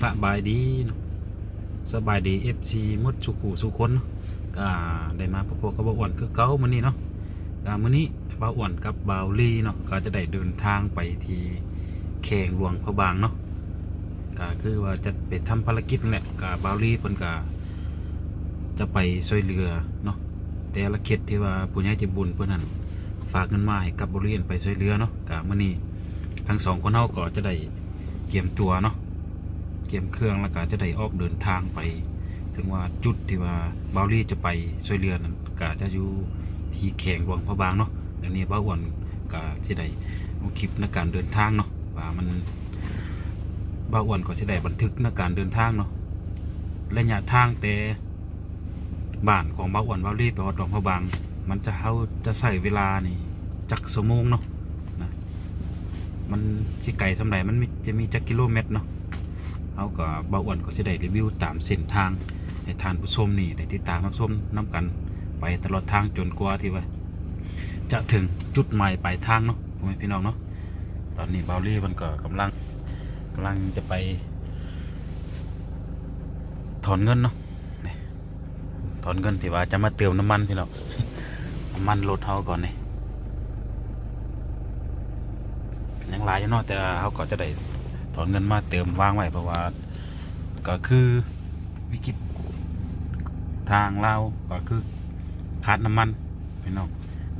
สบายดีเนาะสบายดีเอฟซีมดสุขูสุคนเนาะก็ได้มาพบกับบ่าวอ้วนคือเก่ามื้อนี้เนาะก็มื้อนี้บ่าวอ้วนกับบ่าวลีเนาะก็จะได้เดินทางไปที่แขงหลวงพระบางเนาะก็คือว่าจะไปทำภารกิจนั่นแหละก็บ่าวลีเพิ่นก็จะไปช่วยเหลือเนาะแต่ละเขตที่ว่าผู้ใหญ่ใจบุญเพิ่นนั้นฝากเงินมาให้กับบริเวณไปช่วยเหลือเนาะก็มื้อนี้ทั้งสองคนเฮาก็จะได้เตรียมตัวเนาะ เตรียมเครื่องแล้วก็จะได้ออกเดินทางไป ถึงว่าจุดที่ว่าเบาลี่จะไปช่วยเรือนั้นก็จะอยู่ที่แข่งหลวงพระบางเนาะแต่นี้บ้าอ้วนก็จะได้เอาคลิปในการเดินทางเนาะว่ามันบ้าอ้วนก็จะได้บันทึกในการเดินทางเนาะระยะทางแต่บ้านของบ้าอ้วนบาลี่ไปวัดหลวงพระบาง มันจะเขาจะใส่เวลานี่จักสมงเนาะนะมันสิไก่สำไหนมันมีจะมีจักกิโลเมตรเนาะ เขาก็เบาอ้วนก็จะได้รีวิวตามเส้นทางให้ทานผู้ชมนี่ได้ติดตามรับชมน้กันไปตลอดทางจนกว่าที่ว่า จะถึงจุดหมายปลายทางเนาะพ่อแม่พี่น้องเนาะตอนนี้เบาลี่มันก็กำลังกำลังจะไป ถอนเงินเนาะนถอนเงินที่ว่าจะมาเติมน้ำมันพี่น้องน้ำมันรถเขาก่อนนี่ยังหลายอยู่เนาะแต่เขาก็จะได้ ถอนเงินมาเติมวางไว้เพราะว่าก็คือวิกฤตทางเราก็คือขาดน้ำมันพี่น้อง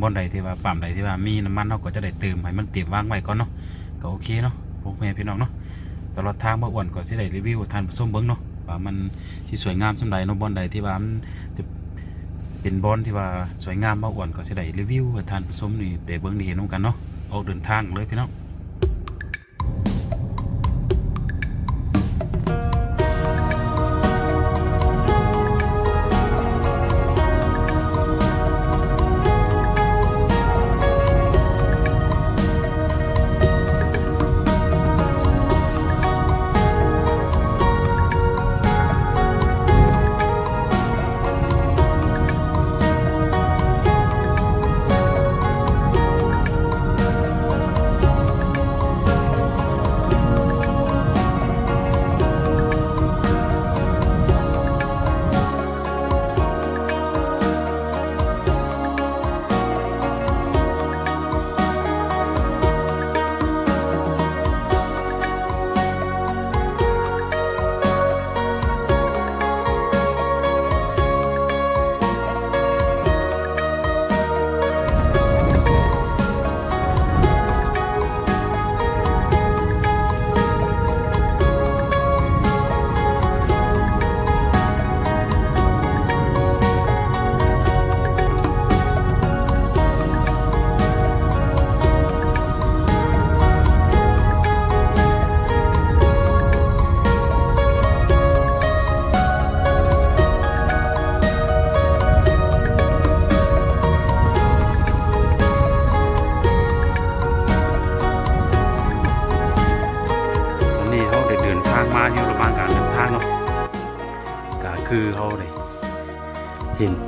บนใดที่ว่าปั๊มใดที่ว่ามีน้ำมันเราก็จะได้เติมให้มันเตรียมวางไว้ก่อนเนาะก็โอเคเนาะพวกแม่พี่น้องเนาะตลอดทางบ่อ้วนก็สิได้รีวิวทานผู้มเบิ่งเนาะว่ามันสิสวยงามสำใดเนาะบอนใดที่ว่ามันจะเป็นบอนที่ว่าสวยงามบ่อ้วนก็สิได้รีวิวทานผู้มนี่ได้เบิ่งได้เห็นนำกันเนาะออกเดินทางเลยพี่น้อง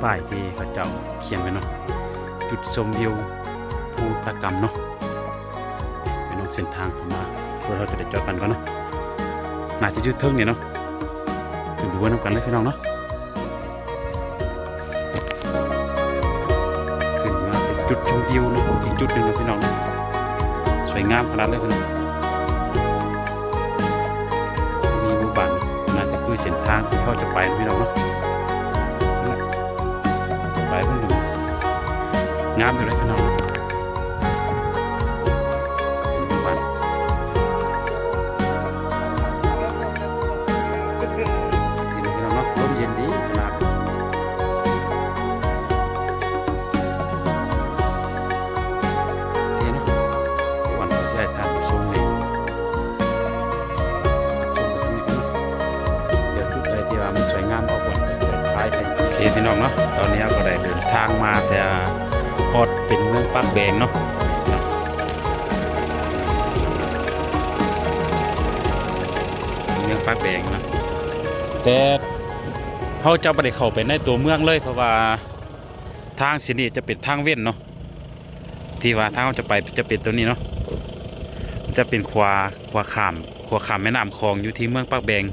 ป้ายที่เขาเจ้าเขียนไว้เนาะจุดชมวิวภูตะกรรมเนาะเป็นเนาะเส้นทางเข้ามาเพื่อเราจะได้จอดกันก่อนเนาะน่าจะจุดเทิงเนี่ยเนาะถึงดูว่าน้ำกันเลยพี่น้องเนาะขึ้นมาเป็นจุดชมวิวเนาะอีกจุดหนึ่งเนาะพี่น้องเนาะสวยงามขนาดเลยพี่น้องมีหมู่บ้านน่าจะคือเส้นทางที่เขาจะไปพี่น้องเนาะ ไปเพิ่งงามอยู่เลยพี่น้อง ปากแบงนะแต่เขาจะไม่ได้เข้าไปในตัวเมืองเลย เพราะว่าทางสินี่จะเป็นทางเว้นเนาะที่ว่าทางเราจะไปจะเป็นตัวนี้เนาะจะเป็นควาควาขามควาขามแม่น้ำคลองอยู่ที่เมืองปากแบง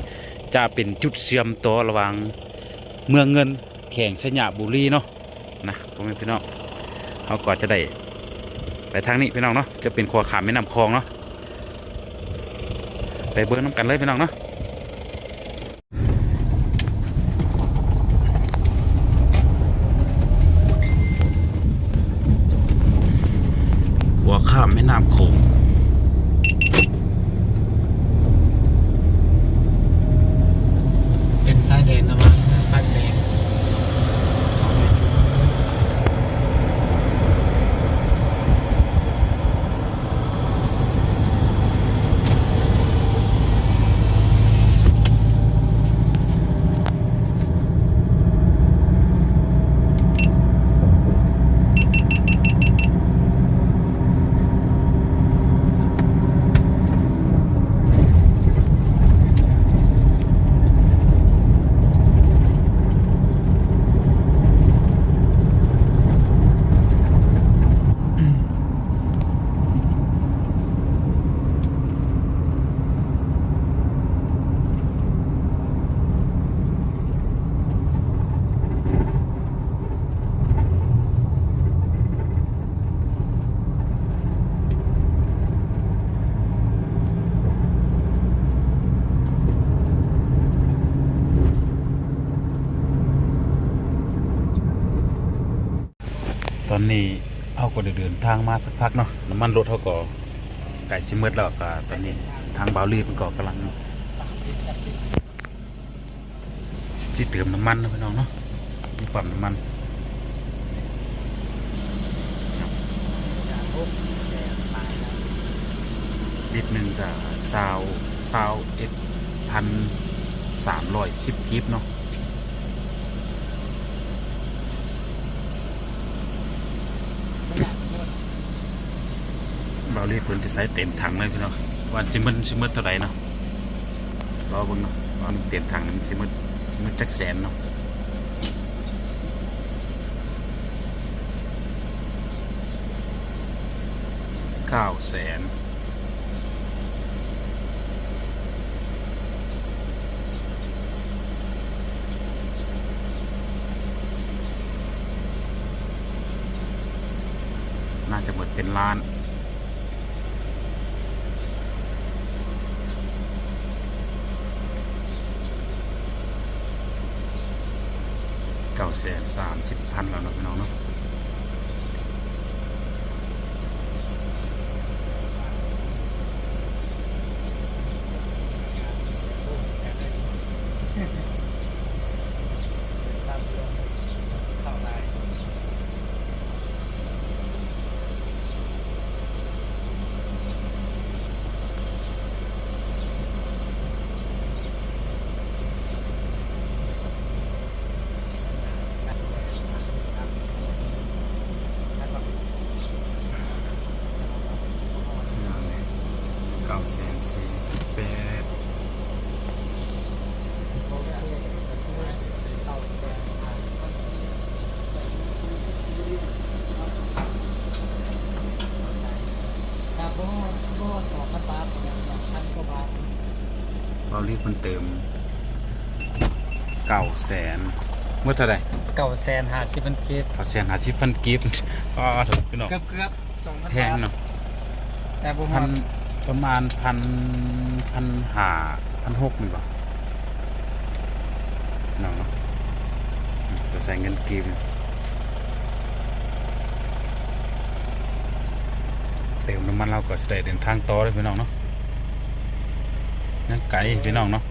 จะเป็นจุดเชื่อมต่อระหว่างเมืองเงินแข่งสยามบุรีเนาะนะพ่อแม่พี่น้องเขาก็จะได้ไปทางนี้พี่น้องเนาะจะเป็นควาขามแม่น้ำคลองเนาะไปเบิ้งน้ำกันเลยพี่น้องเนาะขัวข้ามแม่น้ำโขง เป็นสายแดนนะมั้งปัดแดงเขาไปสู่ ตอนนี้เอาก็ได้เดิน ทางมาสักพักเนาะน้ำมันรถเขาก็ไก่สิเมืดแล้วก็ตอนนี้ทางบาวลีมันก็กำลังที่เติมน้ำมันนะพี่น้องเนาะมีปั๊มน้ำมันลิตรหนึ่งก็ซาวซาวเอ็ดพันสามร้อยสิบกิฟเนาะารีเพิ่นจะใส่เต็มถังเลยพี่น้องวันสิมันชิมันเท่าไหร่เนาะรอเบิ่งเนาะว่ามันเต็มถังนี่มันสิมันมันจักแสนเนาะเก้าแสนน่าจะหมดเป็นล้าน เก้า แสนสามสิบพันแล้วเนาะพี่น้องเนาะเก้าแสนสี่สิบแปดครับก็ก็สองพันบาทอย่างสองพันกว่าบาทเรารีบมันเติมเก้าแสนเมื่อเท่าไหร่เก่าแสนห้าสิบพันเกตเก้าแสนหาสิบพันกิฟต์ก็ถูกพี่น้องเกือบเกือบสองพันแพบางทเนาะแต่ผมพัน ประมาณพันพันหาพันหกนี่บ่น้องเนาะจะใส่เงินกีบเติมน้ำมันเราก็จะได้เดินทางต่อเลยพี่น้องเนาะนั่งไกลพี่น้องเนาะ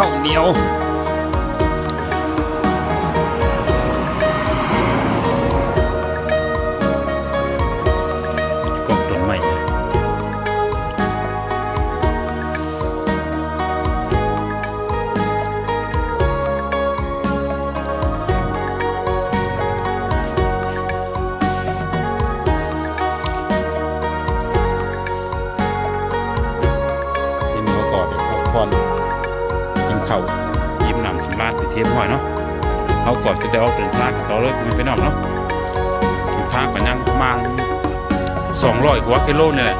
ข้า กินข้ายิ้มหนำสำราญไปเทียบห้อยเนาะเขาก่อจะได้ออกเดินทางต่อเลยมันไปนอกเนาะทางไปนั่งประมาณสองร้อยกว่ากิโลนี่แหละ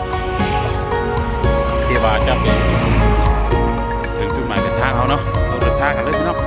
เที่ว่าจะไปถึงจุดหมายปลายทางเขาเนาะเราเดินทางกันเลยพี่น้อง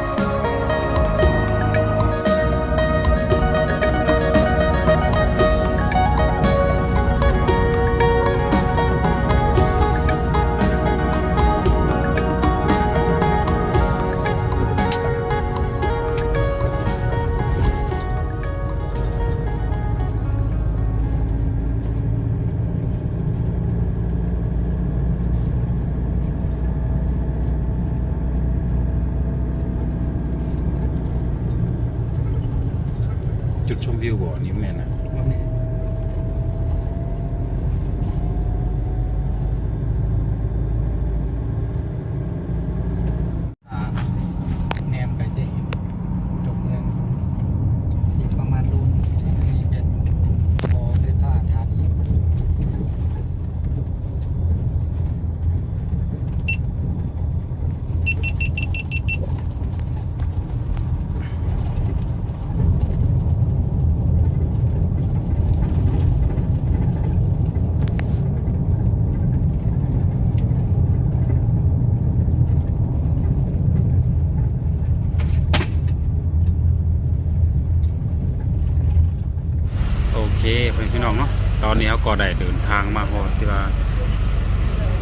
เคเพื่อนพี่น้องเนาะตอนนี้เขาก็ได้เดินทางมาพอที่ว่า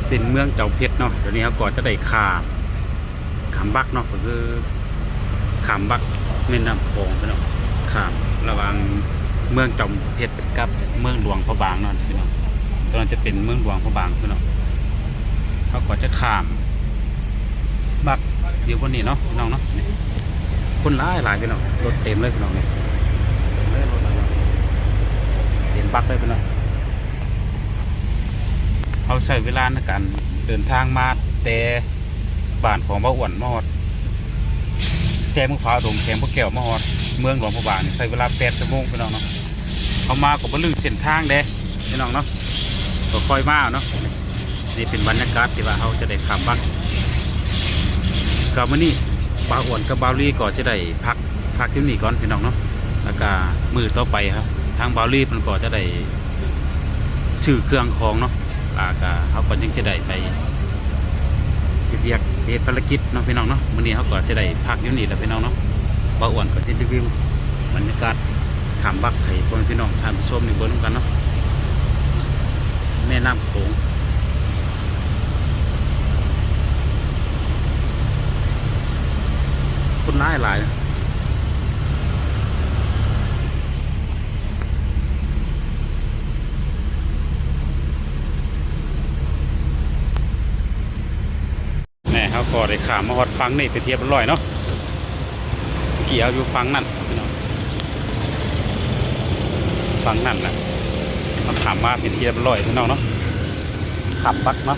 เป็นเมืองเจ้าเพชรเนาะเดี๋ยวนี้เขาก็จะได้ขามขามบักเนาะก็คือขามบักแม่น้ำโขงพี่น้องขามระหว่างเมืองเจ้าเพชรกับเมืองหลวงพระบางเนาะพี่น้องตอนนั้นจะเป็นเมืองหลวงพระบางพี่น้องเขาก็จะขามบักอยู่บนนี้เนาะพี่น้องเนาะคนหลายหลายพี่น้องรถเต็มเลยพี่น้องนี่เต็มเลยรถหลาย เต็มบักเลยพี่น้องเขาใช้เวลาในการเดินทางมาแต่บ้านของบ้าอ้วนมอดแจมพร้าวดงแจมพวกแก้วมาฮอดเมืองหลวงพระบางนี่ใช้เวลาแปดชั่วโมงพี่น้องเนาะเขามากับบลึงเส้นทางเด้พี่น้องเนาะก็ค่อยมาเนาะนี่เป็นบรรยากาศที่ว่าเขาจะได้ขับบักกับมื้อนี้บาอ้วนกับบาลี่ก็จะได้พักพักที่นี่ก่อนพี่น้องเนาะแล้วก็มือต่อไปครับางบาลีมันก็จะได้ซื้อเครื่องของเนาะแล้วก็เขาก็ยังจะได้ไปเฮ็ดเรียกเหตุภารกิจเนาะพี่น้องเนาะมื้อนี้เขาก็จะได้พักยู่นี่แหละพี่น้องเนาะบาวอ้วนก็จะรีวิวบรรยากาศขามบักให้พ่อพี่น้องทานผู้ชมนี่เบิ่งนกันเนาะแม่น้ำโขงคนร้ายหลายนะแม่เขา ก็ได้ขามมาฮอดฟังนี่ไปเทียบร้อยเนาะเกี่ยวอยู่ฟังนั่นพี่น้องฟังนั่นแหละเขาขามมาเป็นเทียบร้อยพี่น้องเนาะขับบักเนาะ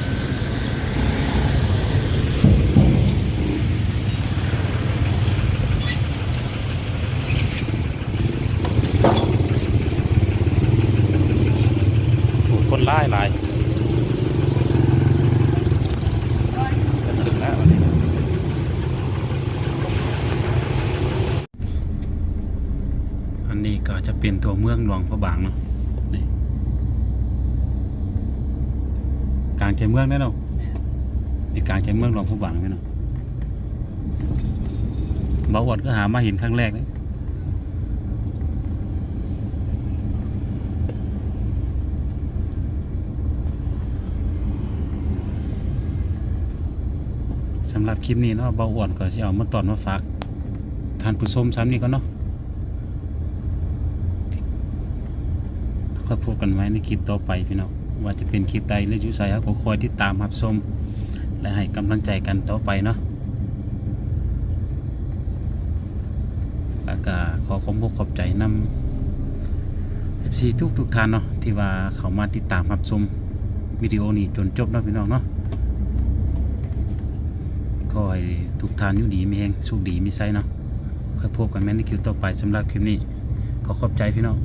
โอ้คนร้ายหลายจะถึงแล้วอันนี้อันนี้ก็จะเป็น ตัวเมืองหลวงพระบางเนาะนี่กลางใจเมืองได้เนาะแม่นี่กลางใจเมืองหลวงพระบางไหมเนาะบ่าวอดก็หามาเห็นครั้งแรกเลยสำหรับคลิปนี้เนาะเบาอ้วนก็จะเอามาตอนมาฝากทานผู้ชมซ้ำนี่ก็เนาะ ค่อยพบกันไว้ในคลิปต่อไปพี่น้องว่าจะเป็นคลิปใดและยุใส่ครับก็คอยที่ตามรับชมและให้กำลังใจกันต่อไปเนาะแล้วก็ขอขอบขอบใจนำเอฟซีทุกทุกท่านเนาะที่ว่าเขามาติดตามรับชมวิดีโอนี้จนจบนะพี่น้องเนาะขอให้ทุกท่านอยู่ดีมีแหงสุขดีมีไซเนาะค่อยพบกันแม่ในคลิปต่อไปสำหรับคลิปนี้ขอขอบใจพี่น้อง